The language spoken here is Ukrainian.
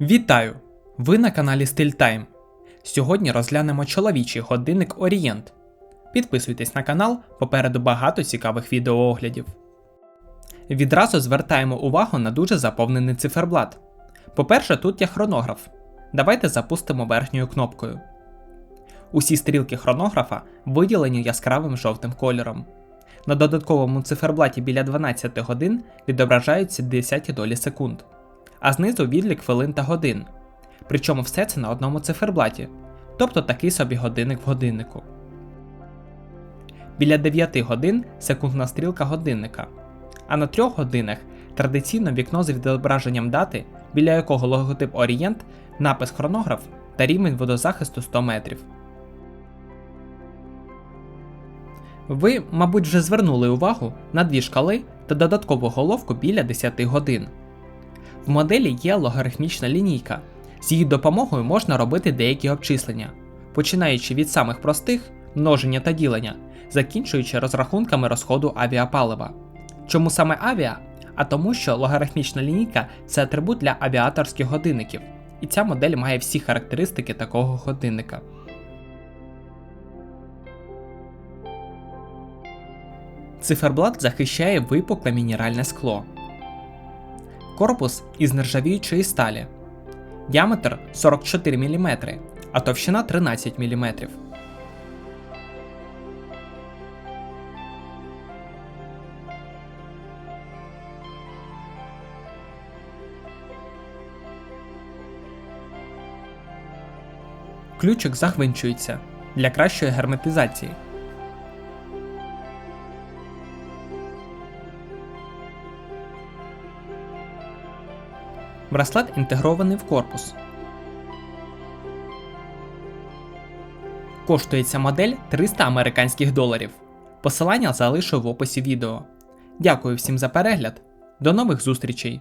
Вітаю! Ви на каналі Style Time. Сьогодні розглянемо чоловічий годинник Орієнт. Підписуйтесь на канал, попереду багато цікавих відеооглядів. Відразу звертаємо увагу на дуже заповнений циферблат. По-перше, тут є хронограф. Давайте запустимо верхньою кнопкою. Усі стрілки хронографа виділені яскравим жовтим кольором. На додатковому циферблаті біля 12 годин відображаються 10 долі секунд, а знизу відлік хвилин та годин. Причому все це на одному циферблаті, тобто такий собі годинник в годиннику. Біля 9 годин секундна стрілка годинника, а на 3 годинах традиційно вікно з відображенням дати, біля якого логотип Орієнт, напис хронограф та рівень водозахисту 100 метрів. Ви, мабуть, вже звернули увагу на дві шкали та додаткову головку біля 10 годин. В моделі є логарифмічна лінійка. З її допомогою можна робити деякі обчислення, починаючи від самих простих множення та ділення, закінчуючи розрахунками розходу авіапалива. Чому саме авіа? А тому, що логарифмічна лінійка це атрибут для авіаторських годинників, і ця модель має всі характеристики такого годинника. Циферблат захищає випукле мінеральне скло. Корпус із нержавіючої сталі. Діаметр 44 мм, а товщина 13 мм. Ключик загвинчується для кращої герметизації. Браслет інтегрований в корпус. Коштує ця модель 300 американських доларів. Посилання залишу в описі відео. Дякую всім за перегляд. До нових зустрічей!